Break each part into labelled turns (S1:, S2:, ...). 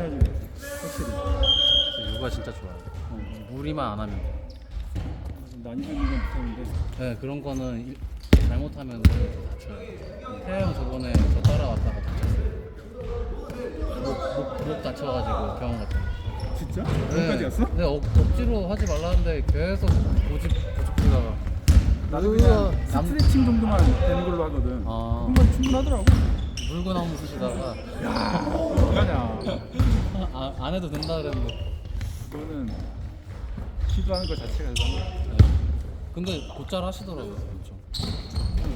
S1: 괜찮아지네. 확실히.
S2: 육아 진짜 좋아요.
S1: 어.
S2: 무리만 안 하면 돼.
S1: 난이도 있는 건 못하는데.
S2: 네 그런 거는 일- 잘못하면 다쳐요. 태영 저번에 저 따라왔다가 다쳤어요. 목, 목, 목 다쳐가지고 병원 갔다.
S1: 진짜? 여기까지 갔어?
S2: 네 억, 억지로 하지 말라는데 계속 고집 고집하다가.
S1: 나도 그냥
S2: 남-
S1: 스트레칭 정도만 되는 걸로 하거든.
S2: 아.
S1: 그건 충분하더라고.
S2: 물구나무 쓰시다가
S1: 어떡하냐.
S2: 아, 안 해도 된다 그랬는데.
S1: 그거는 시도하는 것 자체가 대단해.
S2: 네. 근데 곧잘 하시더라고요. 엄청.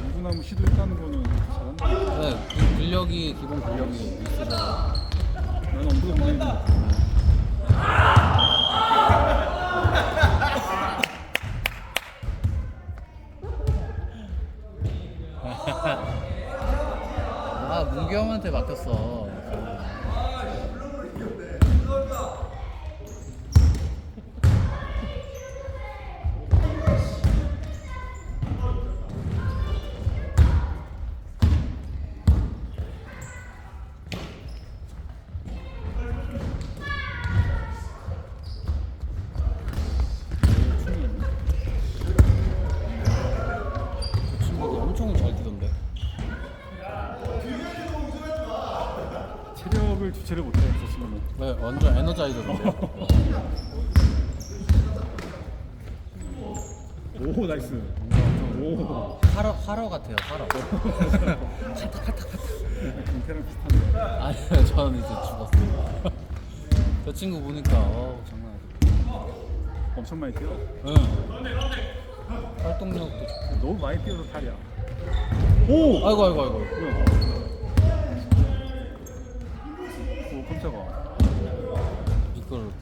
S1: 물구나무 시도했다는 거는 잘한다.
S2: 네, 그 근력이 기본 근력이 있으셔서.
S1: 나는 엄두가 못 내는 거.
S2: 아 문기 형한테 맡겼어. 그 친구도 엄청 잘 뛰던데.
S1: 체력을 주체를 못해, 저 친구는.
S2: 네, 완전 에너자이저인데.
S1: 오, 나이스. 오.
S2: 하러 하러 같아요. 하러.
S1: 김태랑 비슷한데.
S2: 아니요, 저는 이제 죽었어요. 저 친구 보니까 어 장난 아니야.
S1: 엄청 많이 뛰어.
S2: 응. 활동력도 좋고.
S1: 너무 많이 뛰어서 탈이야. 오!
S2: 아이고 아이고 아이고.
S1: 뭐야? 오, 깜짝아.
S2: 이걸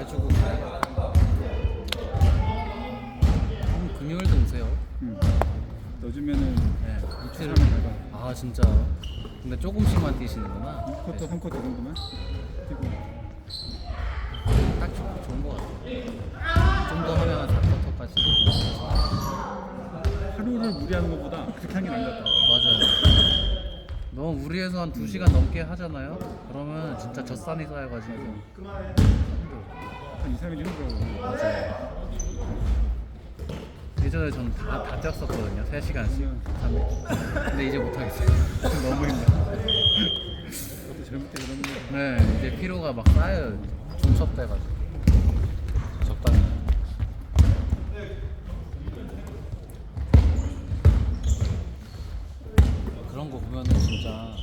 S2: 해주고 가요. 음, 금요일도 오세요.
S1: 응. 넣어주면은
S2: 네, 이틀을.
S1: 사람이
S2: 아 진짜. 근데 조금씩만 뛰시는구나.
S1: 2쿼터, 3쿼터 정도만 뛰고.
S2: 딱 좋, 좋은 것 같아요. 좀 더 하면 4쿼터까지.
S1: 하루를 무리하는 것보다 그렇게 하는 게 나은 것 같다.
S2: 맞아요. 너무 무리해서 한 2시간 넘게 하잖아요? 그러면 진짜 젖산이 쌓여가지고.
S1: 한 2, 3일 힘들어.
S2: 맞아요. 예전에 저는 다, 다 뛰었었거든요. 3시간씩. 3일. 근데 이제 못하겠어요. 너무 힘들어.
S1: 그것도 젊을 때 그러는 거.
S2: 네, 이제 피로가 막 쌓여요. 중첩 돼가지고. 거 보면은 진짜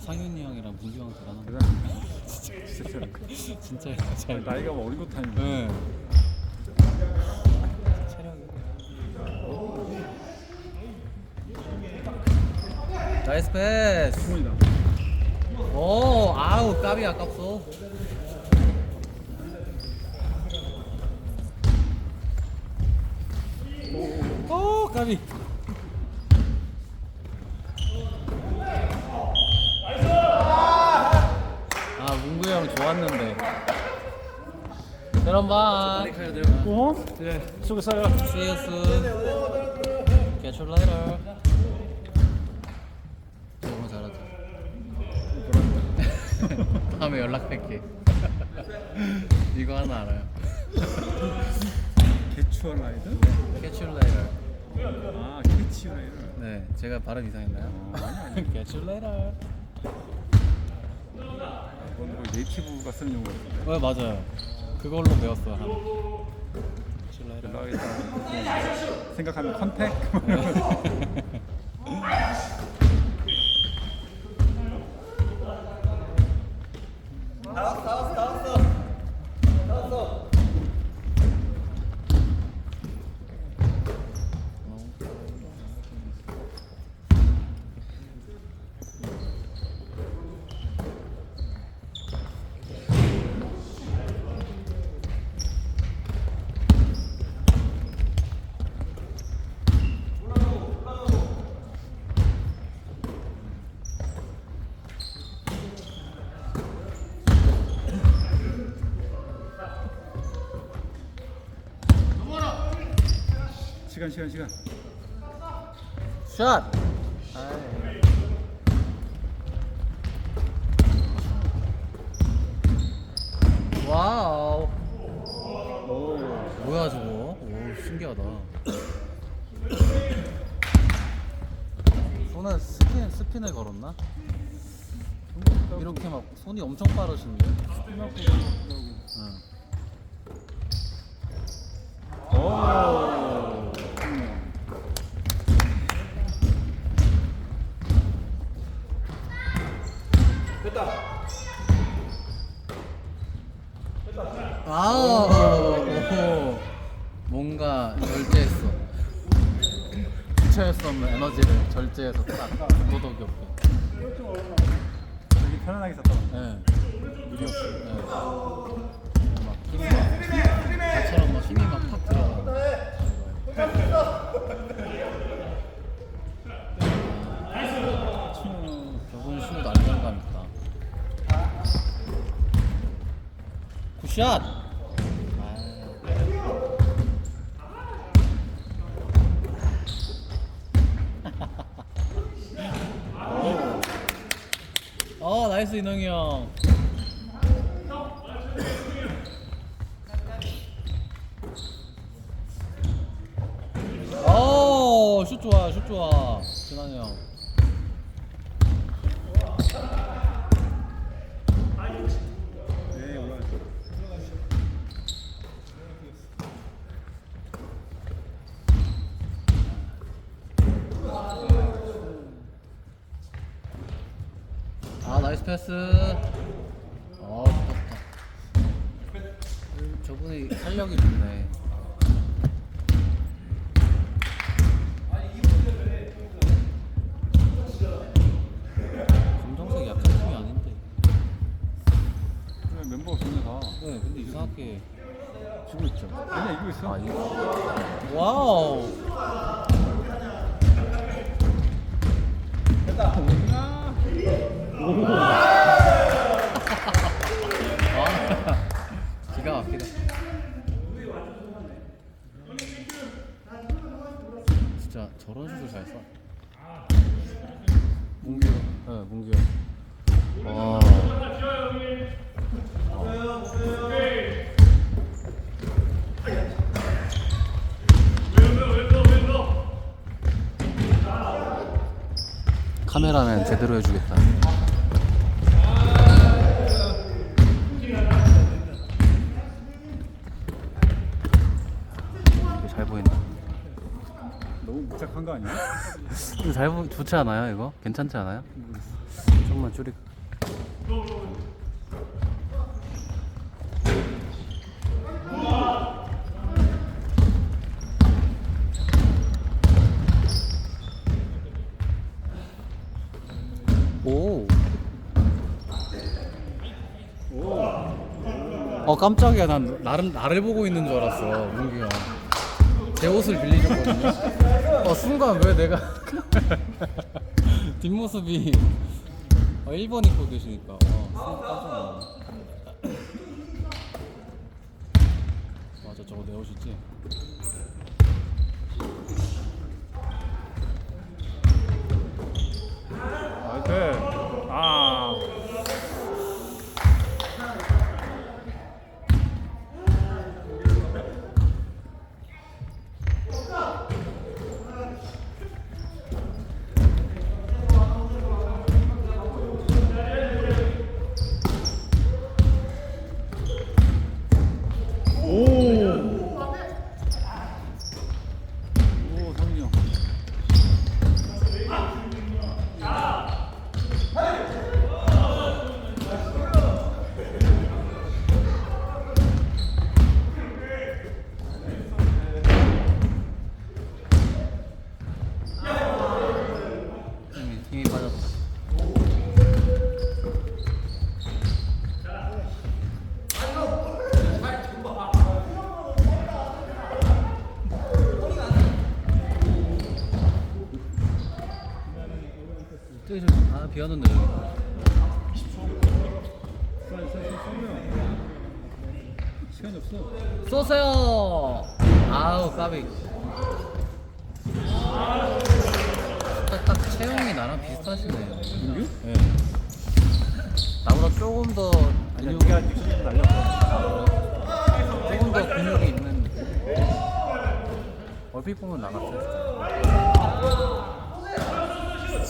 S2: 상윤이 형이랑 문규 형 대단한 거.
S1: 진짜, 진짜.
S2: 진짜 잘
S1: 나이가 뭐 어린 것도 아니고.
S2: 네. 나이스 패스.
S1: 충분이다.
S2: 오, 아우 까비 아깝소. 오, 까비. 형 좋았는데. 그럼 봐.
S1: 어?
S2: 네.
S1: 수고했어요.
S2: See you soon. Catch you later. 너무 잘하죠. 다음에 연락할게. 이거 하나 알아요. you later.
S1: 아, 캐치 라이드.
S2: 네, 제가 발음 이상했나요? Later.
S1: 이 건뭐 네이티브가 쓰는 용어 같은데.
S2: 네, 맞아요. 그걸로 배웠어요. Catch you later.
S1: 연락하겠다. 생각하면 컨택. 시간 시간 시간
S2: 샷! 와우 뭐야 저거 오 신기하다 손에 스킨, 스핀을 걸었나? 이렇게 막 손이 엄청 빠르신데 응.
S1: 오
S2: 아, 오, 뭔가 절제했어. 수 없는 에너지를 절제해서 딱 도덕이 없게.
S1: 되게 편안하게.
S2: 예. 무리 없이. 예. 굿샷. 아. 어 나이스 인홍이 형. 어, 슛 좋아, 슛 좋아. 진환이 형.
S1: 네, 올라갔어.
S2: 아, 나이스 패스. 어, 좋다, 좋다. 저분이 탄력이 좋네. 검정색 약간 팀이 아닌데.
S1: 그래, 멤버가 좋네 다.
S2: 네, 근데 이상하게.
S1: 지고 있죠. 아니야 이기고 있어.
S2: 아, 이거. 와우. 아, 기가 막히다. 진짜 저런 슛을 잘 쏴. 문규, 네, 문규. 와. 카메라맨 제대로 해주겠다. 이거 잘 보인다.
S1: 무착한 거 아니야?
S2: 잘 보, 좋지 않아요? 이거 괜찮지 않아요? 좀만 줄이. 오. 어 깜짝이야 난 나름 나를 보고 있는 줄 알았어 문규 형. 제 옷을 빌리셨거든요. 어 순간 왜 내가 뒷모습이 어, 1번 입고 계시니까 어, 순간 깜짝 놀랐네. 맞아 저거 내 옷이지?
S1: 나이스. 아. 오, 성민이 형.
S2: 힘이, 힘이 빠졌다. 저기 저기 아 비었는데 여기.
S1: 시간이 없어.
S2: 쏘세요. 아우 까비. 딱, 딱 체형이 나랑 비슷하시네요.
S1: 민규?
S2: 네. 나보다 조금 더
S1: 아니야,
S2: 근육,
S1: 네가 닉슨 날렸어.
S2: 조금 더 근육이 있는. 어 얼핏 보면 나갔 어요.